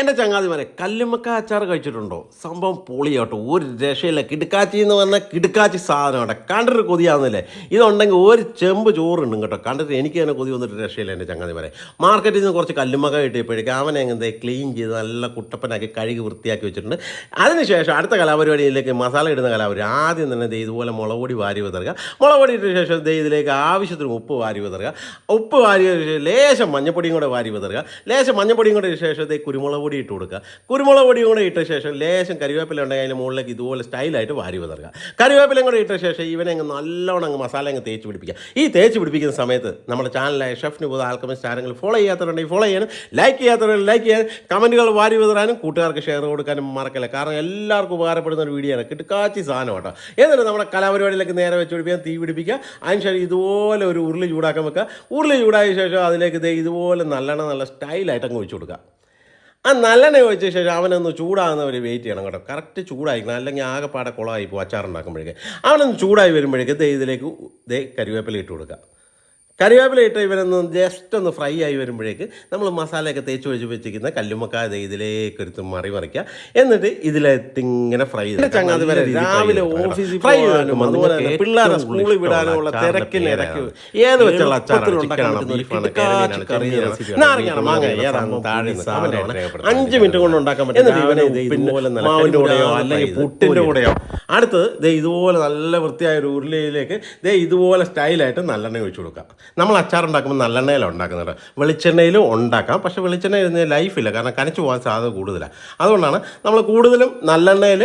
എന്റെ ചങ്ങാതിമാരെ കല്ലുമ്മക്ക അച്ചാർ കഴിച്ചിട്ടുണ്ടോ? സംഭവം പൊളിയാട്ടോ ഒരു രക്ഷയില്ല. കിടുക്കാച്ചി എന്ന് പറഞ്ഞാൽ കിടുക്കാച്ചി സാധനമാണ് കണ്ടിട്ട് കൊതിയാവുന്നില്ലേ? ഇതുണ്ടെങ്കിൽ ഒരു ചെമ്പ് ചോറുണ്ടും കേട്ടോ. കണ്ടിട്ട് എനിക്ക് തന്നെ കൊതി വന്നിട്ട് രക്ഷയില്ല എന്റെ ചങ്ങാതിമാരെ. മാർക്കറ്റിൽ നിന്ന് കുറച്ച് കല്ലുമ്മക്ക കിട്ടിയപ്പോഴേക്കും അവനെ എങ്ങനെ ക്ലീൻ ചെയ്ത് നല്ല കുട്ടപ്പനാക്കി കഴുകി വൃത്തിയാക്കി വെച്ചിട്ടുണ്ട്. അതിനുശേഷം അടുത്ത കലാപരിപാടിയിലേക്ക് മസാല ഇടുന്ന കലാപരി ആദ്യം തന്നെ ദേ ഇതുപോലെ മുളക് പൊടി വാരി വിതറുക. മുളക് ഇട്ട ശേഷം ദേ ഇതിലേക്ക് ആവശ്യത്തിന് ഉപ്പ് വാരി വിതറുക. ഉപ്പ് വാരി ലേശം മഞ്ഞപ്പൊടിയും കൂടെ വാരി വിതറുക. ലേശം മഞ്ഞപ്പൊടിയും കൂടെ ശേഷം ദേ കുരുമുളക് പൊടി ഇട്ട് കൊടുക്കുക. കുരുമുളക് പൊടിയും കൂടെ ഇട്ട ശേഷം ലേശം കരിവേപ്പില ഉണ്ടെങ്കിൽ അതിന്റെ മുകളിലേക്ക് ഇതുപോലെ സ്റ്റൈലായിട്ട് വാരി വിതറുക. കരിവേപ്പിലയും കൂടെ ഇട്ട ശേഷം ഇവനെ അങ്ങ് നല്ലോണം അങ്ങ് മസാല അങ്ങ് തേച്ച് പിടിപ്പിക്കുക. ഈ തേച്ച് പിടിപ്പിക്കുന്ന സമയത്ത് നമ്മുടെ ചാനലായ ഷെഫിന് പോകുന്ന ആൽക്കമിസ്റ്റ് ആരെങ്കിലും ഫോളോ ചെയ്യാത്തവരുണ്ടെങ്കിൽ ഫോളോ ചെയ്യാനും ലൈക്ക് ചെയ്യാത്തവരുണ്ടെങ്കിൽ ലൈക്ക് ചെയ്യാനും കമന്റുകൾ വാരി വിതറാനും കൂട്ടുകാർക്ക് ഷെയർ കൊടുക്കാനും മറക്കല്ല. കാരണം എല്ലാവർക്കും ഉപകാരപ്പെടുന്ന ഒരു വീഡിയോ ആണ്. കിട്ടുകാച്ചി സാധനം കേട്ടോ. എന്നിട്ട് നമ്മുടെ കലാപരിപാടിയിലേക്ക് നേരെ വെച്ച് പിടിപ്പിക്കാൻ തീ പിടിപ്പിക്കുക. അതിനുശേഷം ഇതുപോലെ ഒരു ഉരുളി ചൂടാക്കാൻ വെക്കുക. ഉരുളി ചൂടായ ശേഷം അതിലേക്ക് ഇതേ ഇതുപോലെ നല്ലെണ്ണ നല്ല സ്റ്റൈലായിട്ട് അങ്ങ് വെച്ച് കൊടുക്കുക. ആ നല്ലെണ്ണ ഒഴിച്ച ശേഷം അവനൊന്ന് ഒരു വെയിറ്റ് ചെയ്യണം കേട്ടോ. കറക്റ്റ് ചൂടായിരിക്കണം. അല്ലെങ്കിൽ ആകെപ്പാടെ കുളമായി പോകും അച്ചാറുണ്ടാക്കുമ്പോഴേക്ക്. അവനൊന്ന് ചൂടായി വരുമ്പോഴേക്ക് ദേ ഇതിലേക്ക് ദേ കരിവേപ്പില ഇട്ട് കൊടുക്കുക. കറിവേപ്പില ഇട്ട് ഇവരൊന്ന് ജസ്റ്റ് ഒന്ന് ഫ്രൈ ആയി വരുമ്പോഴേക്ക് നമ്മൾ മസാലയൊക്കെ തേച്ച് ഒഴിച്ച് വെച്ചിരിക്കുന്ന കല്ലുമ്മക്കായ ദേ ഇതിലേക്ക് എടുത്ത് മറി മറിക്കുക. എന്നിട്ട് ഇതിലെത്തി ഇങ്ങനെ ഫ്രൈ ചങ്ങാതി വരെ രാവിലെ ഓഫീസിൽ ഫ്രൈ ചെയ്യാനും അതുപോലെ തന്നെ പിള്ളേരെ സ്കൂളിൽ വിടാനും ഉള്ള തിരക്കിനിടയ്ക്ക് ഏത് വെച്ചുള്ള മാങ്ങ ഏതാണ് താഴെ അഞ്ച് മിനിറ്റ് കൊണ്ട് ഉണ്ടാക്കാൻ പറ്റും മാവിന്റെ കൂടെയോ അല്ലെങ്കിൽ പുട്ടിന്റെ കൂടെയോ? അടുത്തത് ദേ ഇതുപോലെ നല്ല വൃത്തിയായ ഒരു ഉരുളിയിലേക്ക് ദേ ഇതുപോലെ സ്റ്റൈലായിട്ട് നല്ലെണ്ണ ഒഴിച്ചു കൊടുക്കാം. നമ്മൾ അച്ചാർ ഉണ്ടാക്കുമ്പോൾ നല്ലെണ്ണയിലാണ് ഉണ്ടാക്കുന്നത് വെളിച്ചെണ്ണയിലും ഉണ്ടാക്കാം പക്ഷേ വെളിച്ചെണ്ണ ഇരുന്ന് ലൈഫില്ല കാരണം കനച്ചു പോകാൻ സാധ്യത കൂടുതലാണ് അതുകൊണ്ടാണ് നമ്മൾ കൂടുതലും നല്ലെണ്ണയിൽ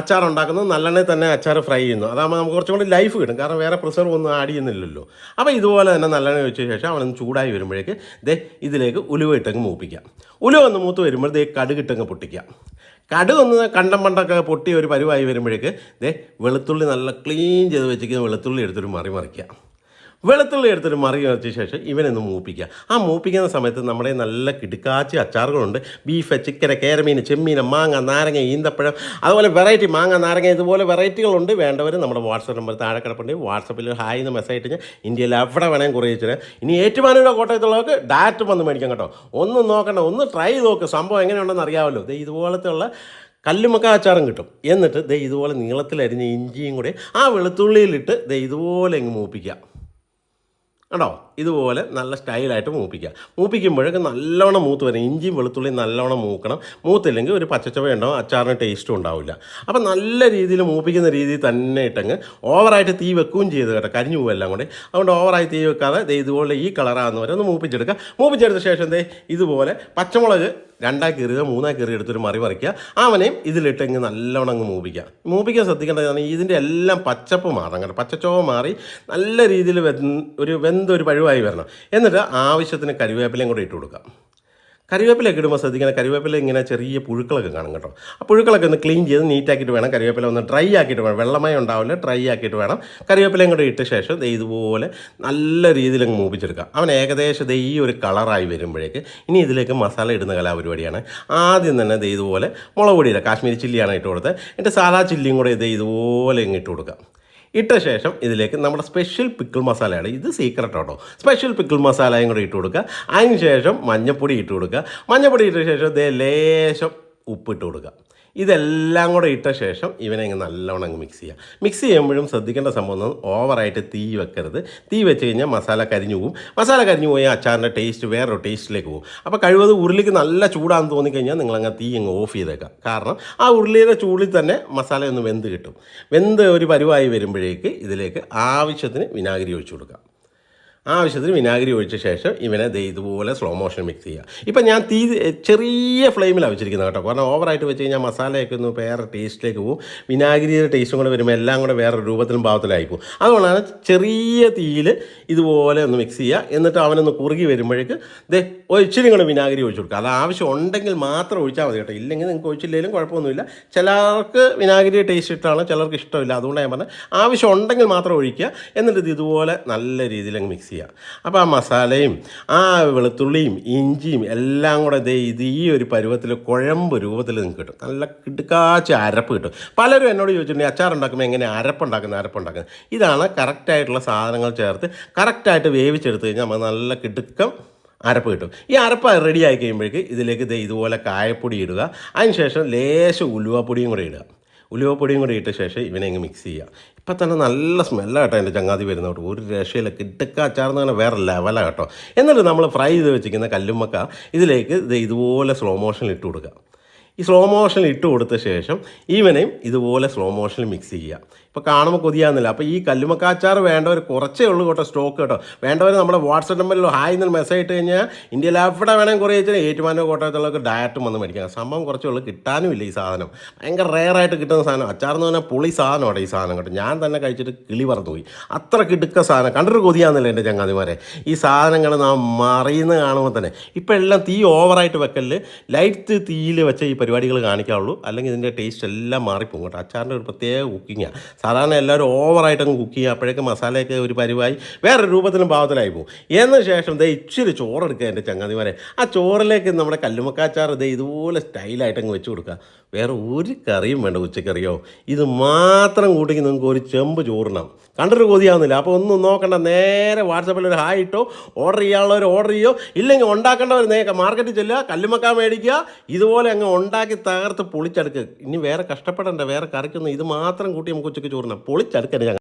അച്ചാർ ഉണ്ടാക്കുന്നത് നല്ലെണ്ണയിൽ തന്നെ അച്ചാർ ഫ്രൈ ചെയ്യുന്നു. അതാകുമ്പോൾ നമുക്ക് കുറച്ചും കൂടി ലൈഫ് കിട്ടും കാരണം വേറെ പ്രിസർവ് ഒന്നും ആഡ് ചെയ്യുന്നില്ലല്ലോ. അപ്പോൾ ഇതുപോലെ തന്നെ നല്ലെണ്ണ വെച്ച ശേഷം അവനൊന്ന് ചൂടായി വരുമ്പോഴേക്ക് ദേ ഇതിലേക്ക് ഉലുവ ഇട്ടങ്ങ് മൂപ്പിക്കാം. ഉലുവ ഒന്ന് മൂത്ത് വരുമ്പോൾ ദേ കടുകിട്ടങ്ങ് പൊട്ടിക്കാം. കടുക് ഒന്ന് കണ്ടം പണ്ടൊക്കെ പൊട്ടി ഒരു പരിവായി വരുമ്പോഴേക്ക് ദേ വെളുത്തുള്ളി നല്ല ക്ലീൻ ചെയ്ത് വെച്ചിരിക്കുന്ന വെളുത്തുള്ളി എടുത്തൊരു മറി മറിക്കുക വെളുത്തുള്ളി എടുത്തൊരു മറി വെച്ച ശേഷം ഇവനൊന്ന് മൂപ്പിക്കുക. ആ മൂപ്പിക്കുന്ന സമയത്ത് നമ്മുടെ നല്ല കിടുക്കാച്ചി അച്ചാറുകളുണ്ട്. ബീഫ് ചിക്കൻ കേരമീൻ ചെമ്മീൻ മാങ്ങ നാരങ്ങ ഈന്തപ്പഴം അതുപോലെ വെറൈറ്റി മാങ്ങ നാരങ്ങ ഇതുപോലെ വെറൈറ്റികളുണ്ട്. വേണ്ടവർ നമ്മുടെ വാട്സപ്പ് നമ്പർ താഴെ കിടപ്പുണ്ട്. വാട്സപ്പിൽ ഹായ് എന്ന് മെസ്സേജ് ഇട്ട് ഇന്ത്യയിൽ എവിടെ വേണമെങ്കിൽ കുറയിച്ചു ഇനി ഏറ്റുമാനൂരോ കോട്ടയത്തുള്ളവർക്ക് ഡയറക്റ്റ് വന്ന് മേടിക്കാം കേട്ടോ. ഒന്നും നോക്കണ്ട ഒന്ന് ട്രൈ നോക്ക്. സംഭവം എങ്ങനെയുണ്ടെന്ന് അറിയാമല്ലോ. ഇത് ഇതുപോലത്തെ ഉള്ള കല്ലുമക്ക അച്ചാറും കിട്ടും. എന്നിട്ട് ദേ ഇതുപോലെ നീളത്തിലരിഞ്ഞ ഇഞ്ചിയും കൂടി ആ വെളുത്തുള്ളിയിലിട്ട് ദേ ഇതുപോലെ ഇങ്ങ് മൂപ്പിക്കുക. കണ്ടോ ഇതുപോലെ നല്ല സ്റ്റൈലായിട്ട് മൂപ്പിക്കുക. മൂപ്പിക്കുമ്പോഴൊക്കെ നല്ലവണ്ണം മൂത്ത് വരും. ഇഞ്ചിയും വെളുത്തുള്ളിയും നല്ലവണ്ണം മൂക്കണം. മൂത്തില്ലെങ്കിൽ ഒരു പച്ചച്ചവ ഉണ്ടാവും അച്ചാറിന് ടേസ്റ്റും ഉണ്ടാവില്ല. അപ്പം നല്ല രീതിയിൽ മൂപ്പിക്കുന്ന രീതിയിൽ തന്നെ ഇട്ടങ്ങ് ഓവറായിട്ട് തീ വെക്കുകയും ചെയ്ത് കേട്ടോ. കരിഞ്ഞു പോവെല്ലാം കൂടെ. അതുകൊണ്ട് ഓവറായി തീ വെക്കാതെ ഇതുപോലെ ഈ കളറാകുന്ന വരെ ഒന്ന് മൂപ്പിച്ചെടുക്കുക. മൂപ്പിച്ചെടുത്ത ശേഷം ദേ ഇതുപോലെ പച്ചമുളക് രണ്ടാക്കി എറിയുക മൂന്നാക്കി കീറി എടുത്തൊരു മറി പറിക്കുക. അവനെയും ഇതിലിട്ട് ഇങ്ങ് നല്ലവണ്ണം അങ്ങ് മൂപ്പിക്കുക. മൂപ്പിക്കാൻ ശ്രദ്ധിക്കേണ്ടതാണ് ഇതിന്റെ എല്ലാം പച്ചപ്പ് മാറണം കേട്ടോ. പച്ചച്ചോവ മാറി നല്ല രീതിയിൽ ഒരു വെന്തൊരു പഴുവായി വരണം. എന്നിട്ട് ആവശ്യത്തിന് കരിവേപ്പിലയും കൂടെ ഇട്ട് കൊടുക്കാം. കറിവേപ്പിലൊക്കെ ഇടുമ്പോൾ ശ്രദ്ധിക്കണം. കറിവേപ്പില ഇങ്ങനെ ചെറിയ പുഴുക്കളൊക്കെ കാണും കേട്ടോ. ആ പുഴുക്കളൊക്കെ ഒന്ന് ക്ലീൻ ചെയ്ത് നീറ്റാക്കിയിട്ട് വേണം. കറിവേപ്പില ഒന്ന് ഡ്രൈ ആക്കിയിട്ട് വേണം. വെള്ളമയം ഉണ്ടാവില്ല ഡ്രൈ ആക്കിയിട്ട് വേണം. കരിവേപ്പിലയും കൂടെ ഇട്ട ശേഷം ഇതുപോലെ നല്ല രീതിയിൽ അങ്ങ് മൂപ്പിച്ചെടുക്കാം. അവൻ ഏകദേശം ഈ ഒരു കളറായി വരുമ്പോഴേക്ക് ഇനി ഇതിലേക്ക് മസാല ഇടുന്ന കലാപരിപാടിയാണ് ആദ്യം തന്നെ ഇതുപോലെ മുളക് പൊടിയില്ല കാശ്മീരി ചില്ലിയാണ് ഇട്ട് കൊടുത്തത്. എന്റെ സാധാ ചില്ലിയും കൂടെ ദേ ഇതുപോലെ ഇങ്ങ് ഇട്ട് കൊടുക്കാം. ഇട്ട ശേഷം ഇതിലേക്ക് നമ്മുടെ സ്പെഷ്യൽ പിക്കിൾ മസാലയാണ് ഇത് സീക്രട്ട് കേട്ടോ സ്പെഷ്യൽ പിക്കിൾ മസാലയും കൂടി ഇട്ട് കൊടുക്കുക. അതിന് ശേഷം മഞ്ഞപ്പൊടി ഇട്ട് കൊടുക്കുക. മഞ്ഞപ്പൊടി ഇട്ട ശേഷം ദേ ലേശം ഉപ്പിട്ട് കൊടുക്കുക. ഇതെല്ലാം കൂടെ ഇട്ട ശേഷം ഇവനെ അങ്ങ് നല്ലവണ്ണം അങ്ങ് മിക്സ് ചെയ്യുക മിക്സ് ചെയ്യുമ്പോഴും ശ്രദ്ധിക്കേണ്ട സംഭവം ഓവറായിട്ട് തീ വെക്കരുത്. തീ വെച്ച് കഴിഞ്ഞാൽ മസാല കരിഞ്ഞു പോകും മസാല കരിഞ്ഞു പോയാൽ അച്ചാറിന്റെ ടേസ്റ്റ് വേറൊരു ടേസ്റ്റിലേക്ക് പോകും. അപ്പോൾ കഴിവത് ഉരുളിക്ക് നല്ല ചൂടാണെന്ന് തോന്നിക്കഴിഞ്ഞാൽ നിങ്ങളങ്ങ് തീ അങ്ങ് ഓഫ് ചെയ്തേക്കാം കാരണം ആ ഉരുളിയുടെ ചൂടിൽ തന്നെ മസാല ഒന്ന് വെന്ത് കിട്ടും. വെന്ത് ഒരു പരുവായി വരുമ്പോഴേക്ക് ഇതിലേക്ക് ആവശ്യത്തിന് വിനാഗിരി ഒഴിച്ചു കൊടുക്കാം ആവശ്യത്തിന് വിനാഗിരി ഒഴിച്ച ശേഷം ഇവനെ ദേ ഇതുപോലെ സ്ലോ മോഷൻ മിക്സ് ചെയ്യുക ഇപ്പം ഞാൻ തീ ചെറിയ ഫ്ലെയിമിലാണ് വെച്ചിരിക്കുന്നത് കേട്ടോ. കാരണം ഓവറായിട്ട് വെച്ച് കഴിഞ്ഞാൽ മസാലയൊക്കെ ഒന്ന് വേറെ ടേസ്റ്റിലേക്ക് പോകും വിനാഗിരിയുടെ ടേസ്റ്റും കൂടെ വരുമ്പോൾ എല്ലാം കൂടെ വേറെ രൂപത്തിലും ഭാവത്തിലായി പോകും അതുകൊണ്ടാണ് ചെറിയ തീയിൽ ഇതുപോലെ ഒന്ന് മിക്സ് ചെയ്യുക എന്നിട്ട് അവനൊന്ന് കുറുകി വരുമ്പോഴേക്ക് ദേ ഒഴിച്ചിരി നിങ്ങൾ വിനാഗിരി ഒഴിച്ചു കൊടുക്കുക അത് ആവശ്യം ഉണ്ടെങ്കിൽ മാത്രം ഒഴിച്ചാൽ മതി കേട്ടോ. ഇല്ലെങ്കിൽ നിങ്ങൾക്ക് ഒഴിച്ചില്ലെങ്കിലും കുഴപ്പമൊന്നുമില്ല. ചിലർക്ക് വിനാഗിരി ടേസ്റ്റ് ഇഷ്ടമാണ് ചിലർക്ക് ഇഷ്ടമില്ല. അതുകൊണ്ടാണ് ഞാൻ പറഞ്ഞത് ആവശ്യം ഉണ്ടെങ്കിൽ മാത്രം ഒഴിക്കുക. എന്നിട്ട് ഇത് ഇതുപോലെ നല്ല രീതിയിൽ അങ്ങ് മിക്സ് ചെയ്യുക അപ്പോൾ ആ മസാലയും ആ വെളുത്തുള്ളിയും ഇഞ്ചിയും എല്ലാം കൂടെ ദേ ഇത് ഈ ഒരു പരുവത്തിൽ കുഴമ്പ് രൂപത്തിൽ നിങ്ങൾക്ക് കിട്ടും. നല്ല കിടുക്കാച്ച അരപ്പ് കിട്ടും. പലരും എന്നോട് ചോദിച്ചിട്ടുണ്ടെങ്കിൽ അച്ചാർ ഉണ്ടാക്കുമ്പോൾ എങ്ങനെ അരപ്പുണ്ടാക്കുന്ന അരപ്പുണ്ടാക്കുന്നത് ഇതാണ് കറക്റ്റായിട്ടുള്ള സാധനങ്ങൾ ചേർത്ത് കറക്റ്റായിട്ട് വേവിച്ചെടുത്ത് കഴിഞ്ഞാൽ നമുക്ക് നല്ല കിടുക്കം അരപ്പ് കിട്ടും. ഈ അരപ്പ് റെഡി ആയി കഴിയുമ്പോഴേക്ക് ഇതിലേക്ക് ഇതുപോലെ കായപ്പൊടി ഇടുക. അതിനുശേഷം ലേശം ഉലുവപ്പൊടിയും കൂടെ ഇടുക. ഉലുവപ്പൊടിയും കൂടി ഇട്ട ശേഷം ഇവനെ അങ്ങ് മിക്സ് ചെയ്യുക. ഇപ്പം തന്നെ നല്ല സ്മെല്ലാണ് കേട്ടോ എന്റെ ചങ്ങാതി വരുന്നോട്ട്. ഒരു രക്ഷയില്ല. കിട്ടക്ക അച്ചാർന്ന് പറഞ്ഞാൽ വേറെ ലെവലാണ് കേട്ടോ. എന്നിട്ട് നമ്മൾ ഫ്രൈ ചെയ്ത് വെച്ചിരിക്കുന്ന കല്ലുമ്മക്ക ഇതിലേക്ക് ഇതുപോലെ സ്ലോ മോഷനിൽ ഇട്ട് കൊടുക്കുക ഈ സ്ലോ മോഷനിൽ ഇട്ട് കൊടുത്ത ശേഷം ഈവനെയും ഇതുപോലെ സ്ലോ മോഷനിൽ മിക്സ് ചെയ്യുക. ഇപ്പോൾ കാണുമ്പോൾ കൊതിയാകുന്നില്ല അപ്പോൾ ഈ കല്ലുമക്കാച്ചാർ വേണ്ടവർ കുറച്ചേ ഉള്ളൂ കേട്ടോ സ്റ്റോക്ക് കേട്ടോ. വേണ്ടവർ നമ്മുടെ വാട്സപ്പ് നമ്പറിൽ ഹായ് എന്ന് മെസ്സേജ് ഇട്ട് കഴിഞ്ഞാൽ ഇന്ത്യയിൽ എവിടെ വേണമെങ്കിൽ കുറേ വെച്ചാൽ ഏറ്റുമാനോ കോട്ടയത്തുള്ളവർക്ക് ഡയറക്റ്റ് വന്ന് മേടിക്കാം. സംഭവം കുറച്ചേ ഉള്ളൂ കിട്ടാനും ഇല്ല ഈ സാധനം. ഭയങ്കര റെയറായിട്ട് കിട്ടുന്ന സാധനം. അച്ചാർ എന്ന് പറഞ്ഞാൽ പുളി സാധനമാണ് ഈ സാധനം കേട്ടോ. ഞാൻ തന്നെ കഴിച്ചിട്ട് കിളി പറന്നു പോയി. അത്ര കിടുക്ക സാധനം. കണ്ടിട്ട് കൊതിയാകുന്നില്ല എന്റെ ചങ്ങാതിമാരെ. ഈ സാധനങ്ങൾ നാം മറിയുന്ന കാണുമ്പോൾ തന്നെ. ഇപ്പം എല്ലാം തീ ഓവറായിട്ട് വെക്കൽ ലൈറ്റ് തീയിൽ വെച്ച ഈ പരിപാടികൾ കാണിക്കാവുള്ളൂ. അല്ലെങ്കിൽ ഇതിന്റെ ടേസ്റ്റ് എല്ലാം മാറിപ്പോകും കേട്ടോ. അച്ചാറിന്റെ ഒരു പ്രത്യേക കുക്കിങ്ങാണ് സാധാരണ എല്ലാവരും ഓവറായിട്ട് അങ്ങ് കുക്ക് ചെയ്യുക. അപ്പോഴേക്ക് മസാലയൊക്കെ ഒരു പരിവായി വേറെ രൂപത്തിലും ഭാവത്തിലായി പോകും. എന്ന ശേഷം ദേ ഇച്ചിരി ചോറെടുക്കുക എന്റെ ചങ്ങാതിമാരെ ആ ചോറിലേക്ക് നമ്മുടെ കല്ലുമക്കാച്ചാർ ദേ ഇതുപോലെ സ്റ്റൈലായിട്ട് അങ്ങ് വെച്ച് കൊടുക്കുക. വേറെ ഒരു കറിയും വേണ്ട ഉച്ചക്കറിയോ. ഇത് മാത്രം കൂട്ടിക്ക് നിങ്ങൾക്ക് ഒരു ചെമ്പ് ചോറിനാം കണ്ടിട്ട് കൊതിയാവുന്നില്ല. അപ്പോൾ ഒന്നും നോക്കണ്ട. നേരെ വാട്സപ്പിൽ ഒരു ഹായ് ഇട്ടോ. ഓർഡർ ചെയ്യാനുള്ളവർ ഓർഡർ ചെയ്യോ. ഇല്ലെങ്കിൽ ഉണ്ടാക്കേണ്ടവർ നേരെ മാർക്കറ്റിൽ ചെല്ലുക. കല്ലുമക്കാൻ മേടിക്കുക. ഇതുപോലെ അങ്ങ് ഉണ്ടാക്കി തകർത്ത് പൊളിച്ചെടുക്കുക ഇനി വേറെ കഷ്ടപ്പെടേണ്ട വേറെ കറിക്കൊന്നും ഇത് മാത്രം കൂട്ടി നമുക്ക് ഉച്ചയ്ക്ക് ചോറിനാം പൊളിച്ചെടുക്കരുത്